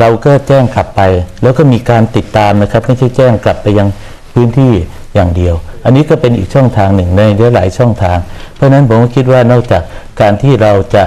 เราก็แจ้งกลับไป แล้วก็มีการติดตามนะครับ ไม่ใช่แจ้งกลับไปยังพื้นที่อย่างเดียว อันนี้ก็เป็นอีกช่องทางหนึ่งในหลายช่องทาง เพราะฉะนั้นผมก็คิดว่านอกจากการที่เราจะ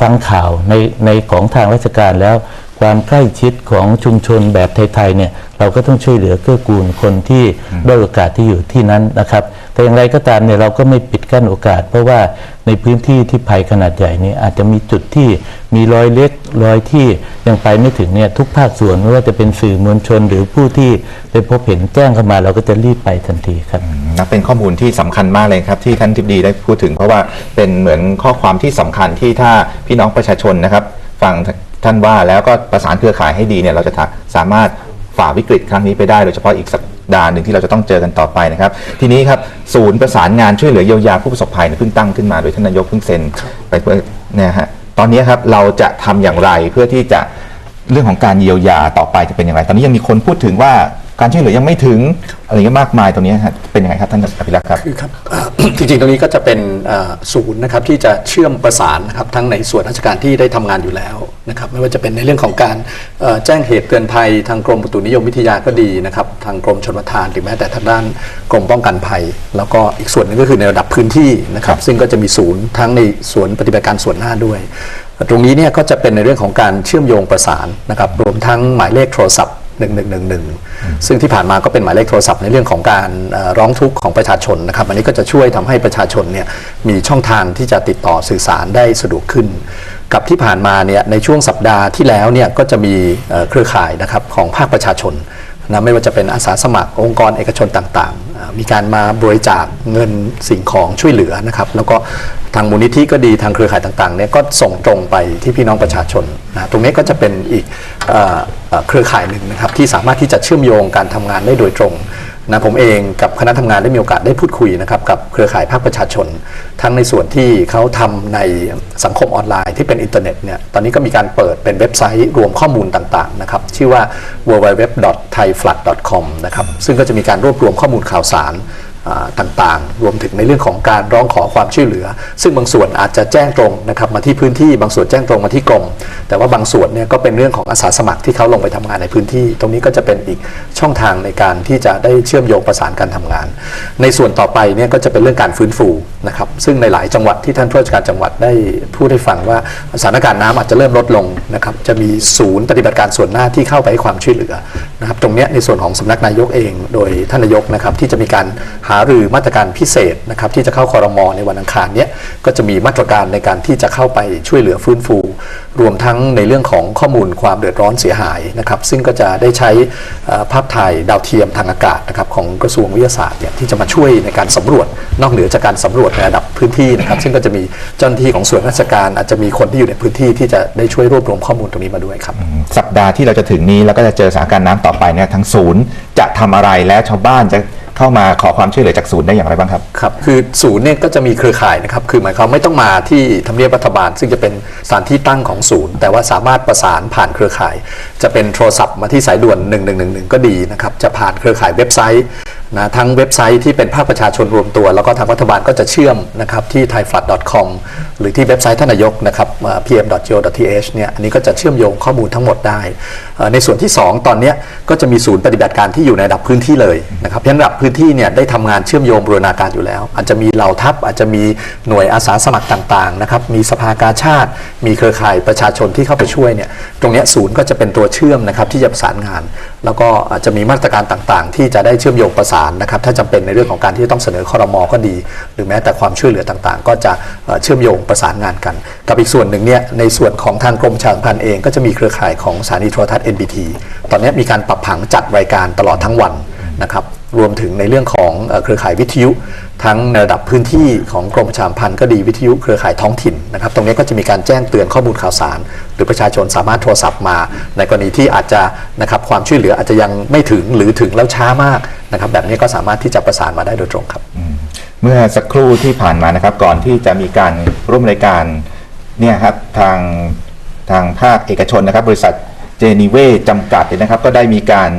ฟังข่าวในในของทางราชการแล้ว ความใกล้ชิดของชุมชนแบบไทยๆเนี่ยเราก็ต้องช่วยเหลือเกื้อกูลคนที่ด้อยโอกาสที่อยู่ที่นั้นนะครับ แต่อย่างไรก็ตามเนี่ยเราก็ไม่ปิดกั้นโอกาส เพราะว่าในพื้นที่ที่ภัยขนาดใหญ่นี่อาจจะมีจุดที่มีรอยเล็กรอยที่ยังไปไม่ถึงเนี่ยทุกภาคส่วนไม่ว่าจะเป็นสื่อมวลชน หรือผู้ที่ไปพบเห็นแจ้งเข้ามา เราก็จะรีบไปทันทีครับนับเป็นข้อมูลที่สำคัญมากเลยครับ ที่ท่านทิบดีได้พูดถึง เพราะว่าเป็นเหมือนข้อความที่สำคัญที่ถ้าพี่น้องประชาชนนะครับฟังท่านว่าแล้วก็ประสานเครือข่ายให้ดีเนี่ยเราจะสามารถฝ่าวิกฤตครั้งนี้ไปได้โดยเฉพาะอีกสัป ดาห์หนึ่งที่เราจะต้องเจอกันต่อไปนะครับ ทีนี้ครับศูนย์ประสานงานช่วยเหลือเยียวยาผู้ประสบภัยเนี่ยเพิ่งตั้งขึ้นมาโดยท่านนายกเพิ่งเซ็นไปเพื่อเนี่ยฮะตอนนี้ครับเราจะทำอย่างไรเพื่อที่จะเรื่องของการเยียวยาต่อไปจะเป็นอย่างไร ตอนนี้ยังมีคนพูดถึงว่า การช่วยเหลือยังไม่ถึงอะไรเงี้ยมากมายตรงนี้ฮะเป็นยังไงครับท่านอภิรักษ์ครับ คือครับ จริงๆ ตรงนี้ก็จะเป็นเอ่อศูนย์นะครับที่จะเชื่อมประสานนะครับทั้งในส่วนราชการที่ได้ทำงานอยู่แล้วนะครับไม่ว่าจะเป็นในเรื่องของการเอ่อแจ้งเหตุเตือนภัยทางกรมอุตุนิยมวิทยาก็ดีนะครับทางกรมชลประทานหรือแม้แต่ทางด้านกรมป้องกันภัย แล้วก็อีกส่วนหนึงก็คือในระดับพื้นที่นะครับซึ่งก็จะมีศูนย์ทั้งในส่วนปฏิบัติการส่วนหน้าด้วย ตรงนี้เนี่ยก็จะเป็นในเรื่องของการเชื่อมโยงประสานนะครับรวมทั้งหมายเลขโทรศัพท์ 1111 ซึ่งที่ผ่านมาก็เป็นหมายเลขโทรศัพท์ในเรื่องของการร้องทุกข์ของประชาชนนะครับอันนี้ก็จะช่วยทำให้ประชาชนเนี่ยมีช่องทางที่จะติดต่อสื่อสารได้สะดวกขึ้น กับที่ผ่านมาเนี่ยในช่วงสัปดาห์ที่แล้วเนี่ยก็จะมีเครือข่ายนะครับของภาคประชาชน นะไม่ว่าจะเป็นอาสาสมัครองค์กรเอกชนต่างๆ มีการมาบริจาคเงินสิ่งของช่วยเหลือนะครับแล้วก็ทางมูลนิธิก็ดีทางเครือข่ายต่างๆเนี่ยก็ส่งตรงไปที่พี่น้องประชาชนนะตรงนี้ก็จะเป็นอีกเอ่อเอ่อเครือข่ายหนึ่งนะครับที่สามารถที่จะเชื่อมโยงการทำงานได้โดยตรง นะผมเองกับคณะทำงานได้มีโอกาสได้พูดคุยนะครับกับเครือข่ายภาคประชาชน ทั้งในส่วนที่เขาทำในสังคมออนไลน์ที่เป็นอินเทอร์เน็ตเนี่ยตอนนี้ก็มีการเปิดเป็นเว็บไซต์รวมข้อมูลต่างๆนะครับชื่อว่า www.thaiflat.com นะครับซึ่งก็จะมีการรวบรวมข้อมูลข่าวสาร ต่างๆ รวมถึงในเรื่องของการร้องขอความช่วยเหลือ ซึ่งบางส่วนอาจจะแจ้งตรงนะครับมาที่พื้นที่บางส่วนแจ้งตรงมาที่กรมแต่ว่าบางส่วนเนี่ยก็เป็นเรื่องของอาสาสมัครที่เขาลงไปทำงานในพื้นที่ ตรงนี้ก็จะเป็นอีกช่องทางในการที่จะได้เชื่อมโยงประสานการทำงาน ในส่วนต่อไปเนี่ยก็จะเป็นเรื่องการฟื้นฟูนะครับซึ่งในหลายจังหวัดที่ท่านผู้ราชการจังหวัดได้พูดให้ฟังว่าสถานการณ์น้ำอาจจะเริ่มลดลงนะครับจะมีศูนย์ปฏิบัติการส่วนหน้าที่เข้าไปให้ความช่วยเหลือนะครับตรงนี้ในส่วนของสำนักนายกเอง โดยท่านนายกนะครับที่จะมีการหารือมาตรการพิเศษนะครับที่จะเข้าคอรมอในวันอังคารนี้ก็จะมีมาตรการในการที่จะเข้าไปช่วยเหลือฟื้นฟู รวมทั้งในเรื่องของข้อมูลความเดือดร้อนเสียหายนะครับ ซึ่งก็จะได้ใช้ภาพถ่ายดาวเทียมทางอากาศนะครับของกระทรวงวิทยาศาสตร์เนี่ยที่จะมาช่วยในการสำรวจนอกเหนือจากการสำรวจในระดับพื้นที่นะครับ ซึ่งก็จะมีเจ้าหน้าที่ของส่วนราชการอาจจะมีคนที่อยู่ในพื้นที่ที่จะได้ช่วยรวบรวมข้อมูลตรงนี้มาด้วยครับ สัปดาห์ที่เราจะถึงนี้แล้วก็จะเจอสถานการณ์น้ำต่อไปเนี่ยทางศูนย์จะทำอะไรและชาวบ้านจะ เข้ามาขอความช่วยเหลือจากศูนย์ได้อย่างไรบ้างครับ ครับ คือศูนย์เนี่ยก็จะมีเครือข่ายนะครับ คือหมายความไม่ต้องมาที่ทำเนียบรัฐบาล ซึ่งจะเป็นสถานที่ตั้งของศูนย์ แต่ว่าสามารถประสานผ่านเครือข่าย จะเป็นโทรศัพท์มาที่สายด่วน 1111 ก็ดีนะครับ จะผ่านเครือข่ายเว็บไซต์ นะทั้งเว็บไซต์ที่เป็นภาคประชาชนรวมตัว แล้วก็ทางรัฐบาลก็จะเชื่อมนะครับที่ thaiflood.com หรือที่เว็บไซต์ท่านนายกนะครับเอ่อ pm.go.th เนี่ยอันนี้ก็จะเชื่อมโยงข้อมูลทั้งหมดได้ ในส่วนที่ 2 ตอนนี้ก็จะมีศูนย์ปฏิบัติการที่อยู่ในระดับพื้นที่เลยนะครับเพราะระดับพื้นที่เนี่ยได้ทำงานเชื่อมโยงบรูรณาการอยู่แล้ว อาจจะมีเหล่าทัพอาจจะมีหน่วยอาสาสมัครต่างๆนะครับมีสภากาชาติ มีเครือข่ายประชาชนที่เข้าไปช่วยเนี่ยตรงนี้ศูนย์ก็จะเป็นตัวเชื่อมนะครับที่จะประสานงาน แล้วก็อาจจะมีมาตรการต่างๆ ที่จะได้เชื่อมโยงประสานนะครับถ้าจำเป็นในเรื่องของการที่ต้องเสนอคอรมอก็ดี หรือแม้แต่ความช่วยเหลือต่างๆ ก็จะเชื่อมโยงประสานงานกัน กับอีกส่วนหนึ่งเนี่ยในส่วนของทางกรมชาสัมพันธ์เองก็จะมีเครือข่ายของสถานีโทรทัศน์ NBT ตอนนี้มีการปรับผังจัดรายการตลอดทั้งวันนะครับ รวมถึงในเรื่องของเครือข่ายวิทยุ ทั้งในระดับพื้นที่ของกรมประชาพันธ์ก็ดีวิทยุเครือข่ายท้องถิ่นนะครับ ตรงนี้ก็จะมีการแจ้งเตือนข้อมูลข่าวสาร หรือประชาชนสามารถโทรศัพท์มา ในกรณีที่อาจจะนะครับความช่วยเหลืออาจจะยังไม่ถึงหรือถึงแล้วช้ามากนะครับ แบบนี้ก็สามารถที่จะประสานมาได้โดยตรงครับ เมื่อสักครู่ที่ผ่านมานะครับ ก่อนที่จะมีการร่วมรายการเนี่ยครับทางทางภาคเอกชนนะครับ บริษัทเจนีเวจำกัดนะครับ ก็ได้มีการ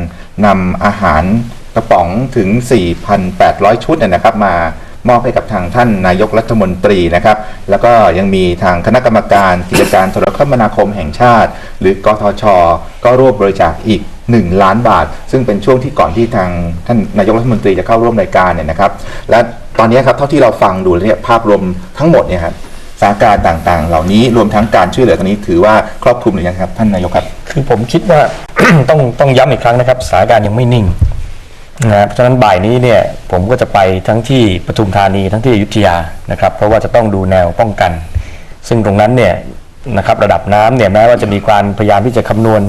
นำอาหาร กระป๋องถึง 4,800 ชุดนยนะครับ มามอบให้กับทางท่านนายกรัฐมนตรีนะครับ แล้วก็ยังมีทางคณะกรรมการกิจการโทรคมนาคมแห่งชาติ หรือกทช ก็ร่วมบริจาคอีก 1 ล้านบาท ซึ่งเป็นช่วงที่ก่อนที่ทางท่านนายกรัฐมนตรีจะเข้าร่วมรายการเนี่ยนะครับ และตอนนี้ครับเท่าที่เราฟังดูเนี่ยภาพรวมทั้งหมดเนี่ยครับสถานการณ์ต่างๆ เหล่านี้รวมทั้งการช่วยเหลือตรงนี้ถือว่าครอบคลุมหรือยังครับท่านนายกครับ คือผมคิดว่าต้องต้องย้ำอีกครั้งนะครับสถานการณ์ยังไม่นิ่ง นะเพราะฉะนั้นบ่ายนี้เนี่ยผมก็จะไปทั้งที่ปทุมธานีทั้งที่อยุธยานะครับ เพราะว่าจะต้องดูแนวป้องกัน ซึ่งตรงนั้นเนี่ยนะครับระดับน้ำเนี่ยแม้ว่าจะมีการพยายามที่จะคำนวณ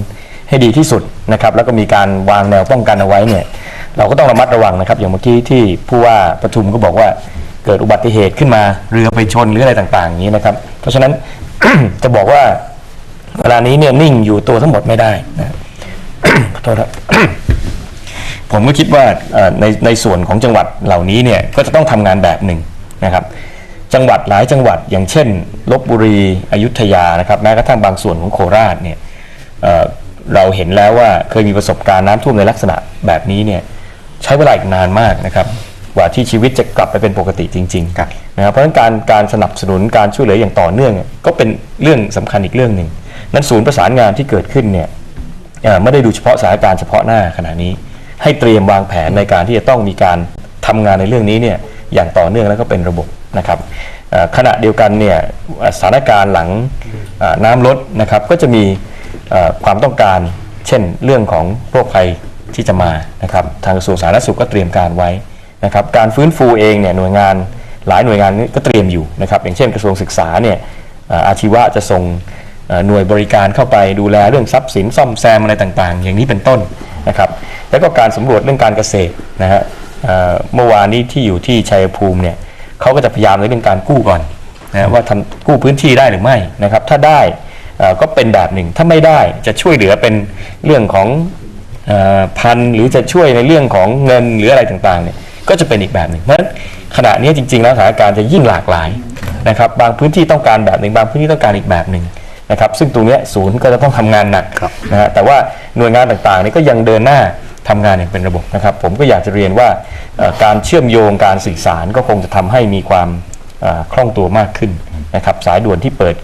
ให้ดีที่สุดนะครับ แล้วก็มีการวางแนวป้องกันเอาไว้เนี่ยเราก็ต้องระมัดระวังนะครับ อย่างเมื่อกี้ที่ผู้ว่าปทุมก็บอกว่าเกิดอุบัติเหตุขึ้นมาเรือไปชนหรืออะไรต่างๆอย่างนี้นะครับ เพราะฉะนั้น จะบอกว่าเวลานี้เนี่ยนิ่งอยู่ตัวทั้งหมดไม่ได้นะขอโทษครับ ผมก็คิดว่าเอ่อในในส่วนของจังหวัดเหล่านี้เนี่ยก็จะต้องทำงานแบบหนึ่งนะครับ จังหวัดหลายจังหวัดอย่างเช่นลบบุรีอยุธยานะครับแม้กระทั่งบางส่วนของโคราชเนี่ยเอ่อเราเห็นแล้วว่าเคยมีประสบการณ์น้ำท่วมในลักษณะแบบนี้เนี่ยใช้เวลาอีกนานมากนะครับกว่าที่ชีวิตจะกลับไปเป็นปกติจริงครับๆนะครับเพราะฉะนั้นการการสนับสนุนการช่วยเหลืออย่างต่อเนื่องเนี่ยก็เป็นเรื่องสำคัญอีกเรื่องหนึ่งนั้นศูนย์ประสานงานที่เกิดขึ้นเนี่ยเอ่อไม่ได้ดูเฉพาะสถานการณ์เฉพาะหน้าขณะนี้ ให้เตรียมวางแผนในการที่จะต้องมีการทำงานในเรื่องนี้เนี่ยอย่างต่อเนื่องแล้วก็เป็นระบบนะครับขณะเดียวกันเนี่ยสถานการณ์หลังเอ่อน้ำลดนะครับก็จะมีความต้องการเช่นเรื่องของโรคภัยที่จะมานะครับทางกระทรวงสาธารณสุขก็เตรียมการไว้นะครับการฟื้นฟูเองเนี่ยหน่วยงานหลายหน่วยงานก็เตรียมอยู่นะครับอย่างเช่นกระทรวงศึกษาเนี่ยอาชีวะจะส่งหน่วยบริการเข้าไปดูแลเรื่องทรัพย์สินซ่อมแซมอะไรต่างๆ อย่างนี้เป็นต้น นะครับแล้วก็การสำรวจเรื่องการเกษตรนะฮะเอ่อเมื่อวานนี้ที่อยู่ที่ชัยภูมิเนี่ยเขาก็จะพยายามในเรื่องการกู้ก่อนนะฮะว่าทำกู้พื้นที่ได้หรือไม่นะครับ ถ้าได้เอ่อก็เป็นแบบหนึ่ง ถ้าไม่ได้จะช่วยเหลือเป็นเรื่องของเออพันธุ์หรือจะช่วยในเรื่องของเงินหรืออะไรต่างๆเนี่ยก็จะเป็นอีกแบบหนึ่งเพราะฉะนั้นขณะนี้จริงๆแล้วสถานการณ์จะยิ่งหลากหลายนะครับ บางพื้นที่ต้องการแบบหนึ่งบางพื้นที่ต้องการอีกแบบหนึ่ง นะครับซึ่งตรงเนี้ยศูนย์ก็จะต้องทำงานหนักครับนะฮะแต่ว่าหน่วยงานต่างๆนี่ก็ยังเดินหน้าทำงานอย่างเป็นระบบนะครับ ผมก็อยากจะเรียนว่าเอ่อการเชื่อมโยงการสื่อสารก็คงจะทำให้มีความเอ่อคล่องตัวมากขึ้นนะครับสายด่วนที่เปิด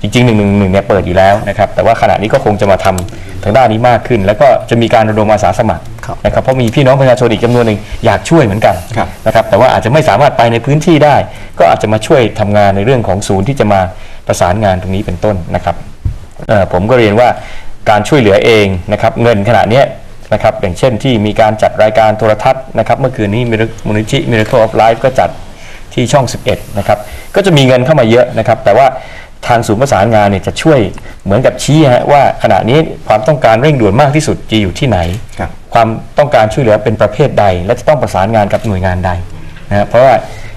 จริงๆหนึ่งหนึ่งหนึ่งเนี่ยเปิดอยู่แล้วนะครับแต่ว่าขณะนี้ก็คงจะมาทำทางด้านนี้มากขึ้น แล้วก็จะมีการระดมอาสาสมัครครับนะครับเพราะมีพี่น้องประชาชนอีกจำนวนหนึ่งอยากช่วยเหมือนกันครับนะครับแต่ว่าอาจจะไม่สามารถไปในพื้นที่ได้ ก็อาจจะมาช่วยทำงานในเรื่องของศูนย์ที่จะมา ประสานงานตรงนี้เป็นต้นนะครับเอ่อผมก็เรียนว่าการช่วยเหลือเองนะครับเงินขณะเนี้ยนะครับอย่างเช่นที่มีการจัดรายการโทรทัศน์นะครับเมื่อคืนนี้มูลนิธิ Miracle of Life ก็จัดที่ช่อง 11 นะครับ ก็จะมีเงินเข้ามาเยอะนะครับ แต่ว่าทางศูนย์ประสานงานเนี่ยจะช่วยเหมือนกับชี้ฮะว่าขณะนี้ความต้องการเร่งด่วนมากที่สุดจะอยู่ที่ไหนครับความต้องการช่วยเหลือเป็นประเภทใด และจะต้องประสานงานกับหน่วยงานใดนะฮะเพราะว่า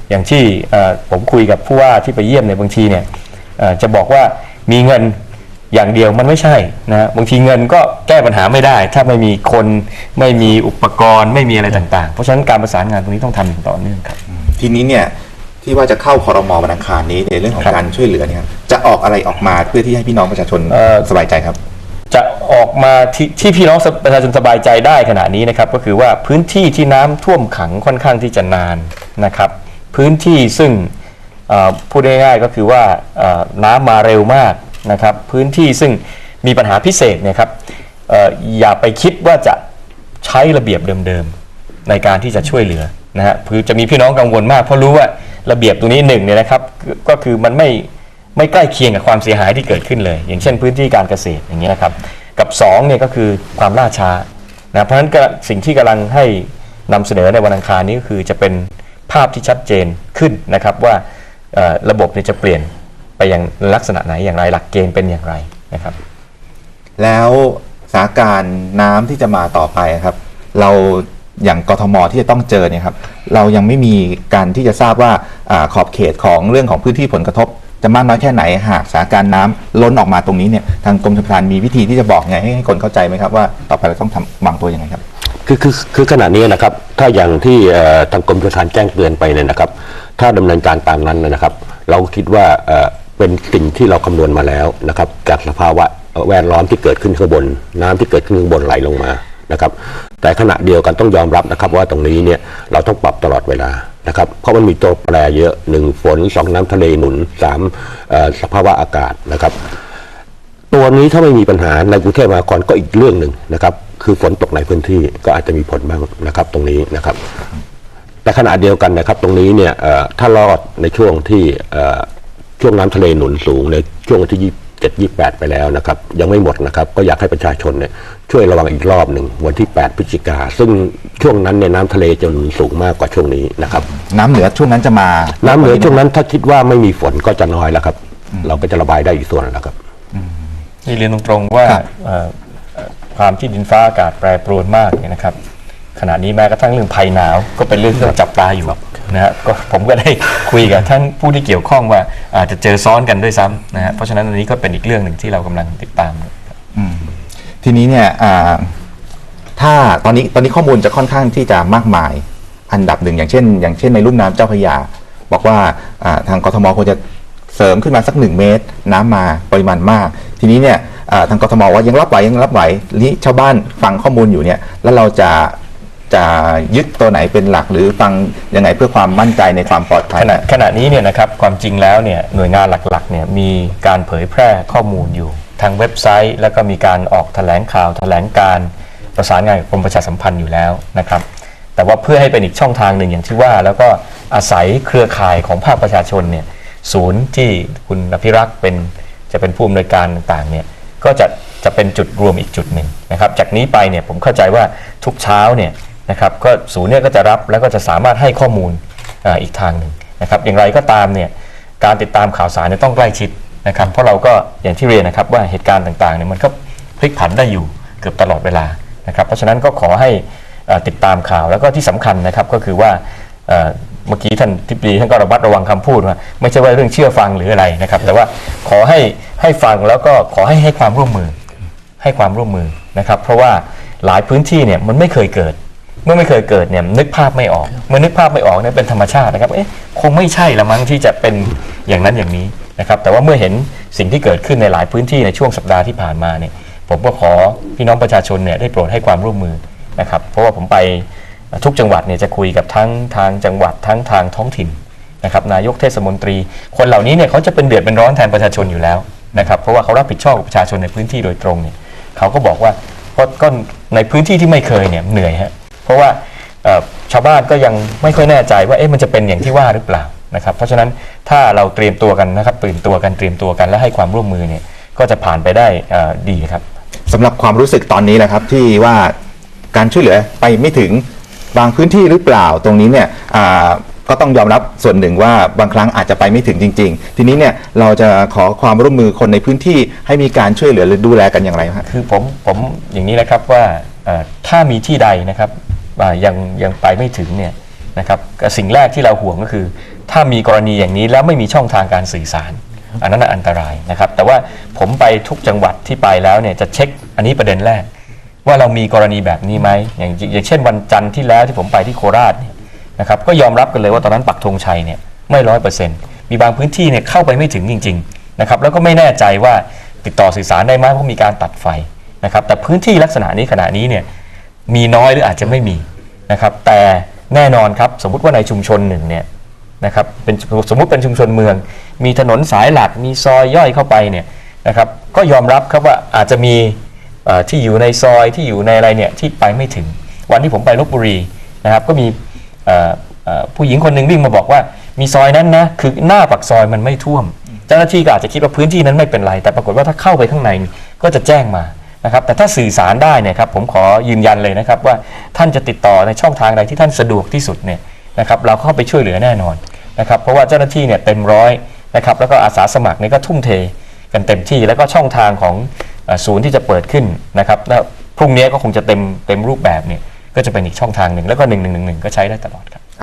อย่างที่เอ่อผมคุยกับผู้ว่าที่ไปเยี่ยมในยบางทีเนี่ยเอ่อ จะบอกว่ามีเงินอย่างเดียวมันไม่ใช่นะฮะบางทีเงินก็แก้ปัญหาไม่ได้ ถ้าไม่มีคนไม่มีอุปกรณ์ไม่มีอะไรต่างๆ เพราะฉะนั้นการประสานงานตรงนี้ต้องทำอย่างต่อเนื่องครับ ทีนี้เนี่ยที่ว่าจะเข้าคอรมอวันอังคารนี้ในเรื่องของครับ การช่วยเหลือเนี่ยครับจะออกอะไรออกมาเพื่อที่ให้พี่น้องประชาชนเอ่อ สบายใจครับ จะออกมาที่ที่พี่น้องประชาชนสบายใจได้ขณะนี้นะครับ ก็คือว่าพื้นที่ที่น้ำท่วมขังค่อนข้างที่จะนานนะครับ พื้นที่ซึ่งเอ่อ พูดง่ายๆก็คือว่าน้ำมาเร็วมากนะครับ พื้นที่ซึ่งมีปัญหาพิเศษเนยครับออย่าไปคิดว่าจะใช้ระเบียบเดิมๆ ในการที่จะช่วยเหลือนะฮะคือจะมีพี่น้องกังวลมาก เพราะรู้ว่าระเบียบตรงนี้หนึ่งเนี่ยนะครับก็คือมันไม่ไม่ใกล้เคียงกับความเสียหายที่เกิดขึ้นเลย อย่างเช่นพื้นที่การเกษตรอย่างเงี้ยนะครับกับ2เนี่ยก็คือความล่าช้านะเพราะฉะนั้นก็สิ่งที่กำลังให้นำเสนอในวันอังคารนี้ก็คือจะเป็นภาพที่ชัดเจนขึ้นนะครับว่า ระบบเนี่ยจะเปลี่ยนไปอย่างลักษณะไหนอย่างไรหลักเกณฑ์เป็นอย่างไรนะครับ แล้วสถานการณ์น้ำที่จะมาต่อไปครับ เราอย่างกทมที่จะต้องเจอเนี่ยครับ เรายังไม่มีการที่จะทราบว่าอขอบเขตของเรื่องของพื้นที่ผลกระทบ จะมากน้อยแค่ไหนหากสถานการณ์น้ำล้นออกมาตรงนี้เนี่ยทางกรมชลประทานมีวิธีที่จะบอกไงให้คนเข้าใจไหมครับว่าต่อไปเราต้องทำวางตัวยังไงครับ คือคือคือขณะนี้นะครับถ้าอย่างที่ทางกรมชลประทานแจ้งเตือนไปเนี่ยนะครับ ถ้าดำเนินการตามนั้นนะครับ เราคิดว่าเป็นสิ่งที่เราคำนวณมาแล้วนะครับจากสภาวะแวดล้อมที่เกิดขึ้นข้างบน น้ำที่เกิดขึ้นข้างบนไหลลงมานะครับแต่ขณะเดียวกันต้องยอมรับนะครับว่าตรงนี้เนี่ยเราต้องปรับตลอดเวลานะครับเพราะมันมีตัวแปรเยอะหนึ่งฝนสองน้ำทะเลหนุนสามสภาวะอากาศนะครับ ตัวนี้ถ้าไม่มีปัญหาในกรุงเทพมหานครก็อีกเรื่องหนึ่งนะครับ คือฝนตกในพื้นที่ก็อาจจะมีผลบ้างนะครับตรงนี้นะครับ แต่ขณะเดียวกันนะครับ ตรงนี้เนี่ยเอ่อถ้ารอดในช่วงที่เอ่อช่วงน้ำทะเลหนุนสูงในช่วงวันที่27 28ไปแล้วนะครับ ยังไม่หมดนะครับ ก็อยากให้ประชาชนเนี่ยช่วยระวังอีกรอบหนึ่งวันที่ 8 พฤศจิกา ซึ่งช่วงนั้นเนี่ยน้ำทะเลจะหนุนสูงมากกว่าช่วงนี้นะครับ น้ำเหนือช่วงนั้นจะมา น้ำเหนือช่วงนั้นถ้าคิดว่าไม่มีฝนก็จะน้อยแล้วครับ เราก็จะระบายได้อีกส่วนแล้วครับที่เรียนตรงๆว่า ความที่ดินฟ้าอากาศแปรปรวนมากเนี่ยนะครับ ขณะนี้แม้กระทั่งเรื่องภัยหนาวก็เป็นเรื่องที่เราจับตาอยู่นะฮะก็ผมก็ได้คุยกับท่านผู้ที่เกี่ยวข้องว่าอาจจะเจอซ้อนกันด้วยซ้ำนะฮะเพราะฉะนั้นอันนี้ก็เป็นอีกเรื่องหนึ่งที่เรากำลังติดตามอยู่ทีนี้เนี่ยถ้าตอนนี้ตอนนี้ข้อมูลจะค่อนข้างที่จะมากมาย อันดับหนึ่งอย่างเช่น อย่างเช่นในลุ่มน้ำเจ้าพระยา บอกว่าทางกทมควรจะเสริมขึ้นมาสักหนึ่งเมตร น้ำมาปริมาณมาก ทีนี้เนี่ย ทางกทมว่ายังรับไหวยังรับไหวนี้ชาวบ้านฟังข้อมูลอยู่เนี่ยแล้วเราจะจะยึดตัวไหนเป็นหลักหรือฟังยังไงเพื่อความมั่นใจในความปลอดภัยขณะขณะนี้เนี่ยนะครับความจริงแล้วเนี่ยหน่วยงานหลักๆเนี่ยมีการเผยแพร่ข้อมูลอยู่ ทางเว็บไซต์ แล้วก็มีการออกแถลงข่าว แถลงการประสานงานกับกรมประชาสัมพันธ์อยู่แล้วนะครับแต่ว่าเพื่อให้เป็นอีกช่องทางหนึ่งอย่างที่ว่า แล้วก็อาศัยเครือข่ายของภาคประชาชนเนี่ยศูนย์ที่คุณอภิรักษ์เป็นจะเป็นผู้อำนวยการต่างๆเนี่ย ก็จะจะเป็นจุดรวมอีกจุดหนึ่งนะครับ จากนี้ไปเนี่ยผมเข้าใจว่าทุกเช้าเนี่ยนะครับก็ศูนย์เนี่ยก็จะรับแล้วก็จะสามารถให้ข้อมูลออีกทางหนึ่งนะครับ อย่างไรก็ตามเนี่ยการติดตามข่าวสารเนี่ยต้องใกล้ชิดนะครับ เพราะเราก็อย่างที่เรียนนะครับว่าเหตุการณ์ต่างๆเนี่ยมันก็พลิกผันได้อยู่เกือบตลอดเวลานะครับ เพราะฉะนั้นก็ขอให้ติดตามข่าวแล้วก็ที่สำคัญนะครับก็คือว่า เมื่อกี้ท่านทิบดีท่านก็ระมัดระวังคำพูดว่าไม่ใช่ว่าเรื่องเชื่อฟังหรืออะไรนะครับ แต่ว่าขอให้ให้ฟังแล้วก็ขอให้ให้ความร่วมมือ ให้ความร่วมมือนะครับ เพราะว่าหลายพื้นที่เนี่ยมันไม่เคยเกิด เมื่อไม่เคยเกิดเนี่ยนึกภาพไม่ออก เมื่อนึกภาพไม่ออกเนี่ยเป็นธรรมชาตินะครับเอ๊ะคงไม่ใช่ละมั้งที่จะเป็นอย่างนั้นอย่างนี้นะครับ แต่ว่าเมื่อเห็นสิ่งที่เกิดขึ้นในหลายพื้นที่ในช่วงสัปดาห์ที่ผ่านมาเนี่ยผมก็ขอพี่น้องประชาชนเนี่ยได้โปรดให้ความร่วมมือนะครับ เพราะว่าผมไป ทุกจังหวัดเนี่ยจะคุยกับทั้งทางจังหวัดทั้งทางท้องถิ่นนะครับนายกเทศมนตรี คนเหล่านี้เนี่ยเขาจะเป็นเดือดเป็นร้อนแทนประชาชนอยู่แล้วนะครับเพราะว่าเขารับผิดชอบกับประชาชนในพื้นที่โดยตรงเนี่ยเขาก็บอกว่าก็ในพื้นที่ที่ไม่เคยเนี่ยเหนื่อยฮะเพราะว่าชาวบ้านก็ยังไม่ค่อยแน่ใจว่าเอ๊ะมันจะเป็นอย่างที่ว่าหรือเปล่านะครับเพราะฉะนั้นถ้าเราเตรียมตัวกันนะครับตื่นตัวกันเตรียมตัวกันและให้ความร่วมมือเนี่ยก็จะผ่านไปได้ดีครับสำหรับความรู้สึกตอนนี้แหละครับที่ว่าการช่วยเหลือไปไม่ถึง บางพื้นที่หรือเปล่าตรงนี้เนี่ยก็ต้องยอมรับส่วนหนึ่งว่าบางครั้งอาจจะไปไม่ถึงจริง ๆ ทีนี้เนี่ยเราจะขอความร่วมมือคนในพื้นที่ให้มีการช่วยเหลือหรือดูแลกันอย่างไรครับคือผมผมอย่างนี้นะครับว่าถ้ามีที่ใดนะครับยังยังไปไม่ถึงเนี่ยนะครับสิ่งแรกที่เราห่วงก็คือ ถ้ามีกรณีอย่างนี้แล้วไม่มีช่องทางการสื่อสาร อันนั้นอันตรายนะครับ แต่ว่าผมไปทุกจังหวัดที่ไปแล้วเนี่ยจะเช็คอันนี้ประเด็นแรก ว่าเรามีกรณีแบบนี้ไหมอย่างอย่างเช่นวันจันทร์ที่แล้วที่ผมไปที่โคราชเนี่ยนะครับก็ยอมรับกันเลยว่าตอนนั้นปักธงชัยเนี่ยไม่ร้อยเปอร์เซ็นต์มีบางพื้นที่เนี่ยเข้าไปไม่ถึงจริงๆนะครับแล้วก็ไม่แน่ใจว่าติดต่อสื่อสารได้ไหมเพราะมีการตัดไฟนะครับแต่พื้นที่ลักษณะนี้ขณะนี้เนี่ยมีน้อยหรืออาจจะไม่มีนะครับแต่แน่นอนครับสมมุติว่าในชุมชนหนึ่งเนี่ยนะครับเป็นสมมุติเป็นชุมชนเมือง มีถนนสายหลักมีซอยย่อยเข้าไปเนี่ยนะครับก็ยอมรับครับว่าอาจจะมี ที่อยู่ในซอยที่อยู่ในอะไรเนี่ยที่ไปไม่ถึง วันที่ผมไปลบบุรีนะครับก็มีผู้หญิงคนหนึ่งวิ่งมาบอกว่า มีซอยนั้นนะคือหน้าปากซอยมันไม่ท่วม เจ้าหน้าที่ก็อาจจะคิดว่าพื้นที่นั้นไม่เป็นไร แต่ปรากฏว่าถ้าเข้าไปข้างในก็จะแจ้งมานะครับแต่ถ้าสื่อสารได้เนี่ยครับผมขอยืนยันเลยนะครับว่าท่านจะติดต่อในช่องทางใดที่ท่านสะดวกที่สุดเนี่ยนะครับเราเข้าไปช่วยเหลือแน่นอนนะครับเพราะว่าเจ้าหน้าที่เนี่ยเต็มร้อยนะครับแล้วก็อาสาสมัครเนี่ยก็ทุ่มเทกันเต็มที่แล้วก็ช่องทางของ ศูนย์ที่จะเปิดขึ้นนะครับแล้วพรุ่งนี้ก็คงจะเต็มเต็มรูปแบบเนี่ยก็จะเป็นอีกช่องทางหนึ่งแล้วก็1111ก็ใช้ได้ตลอดครับ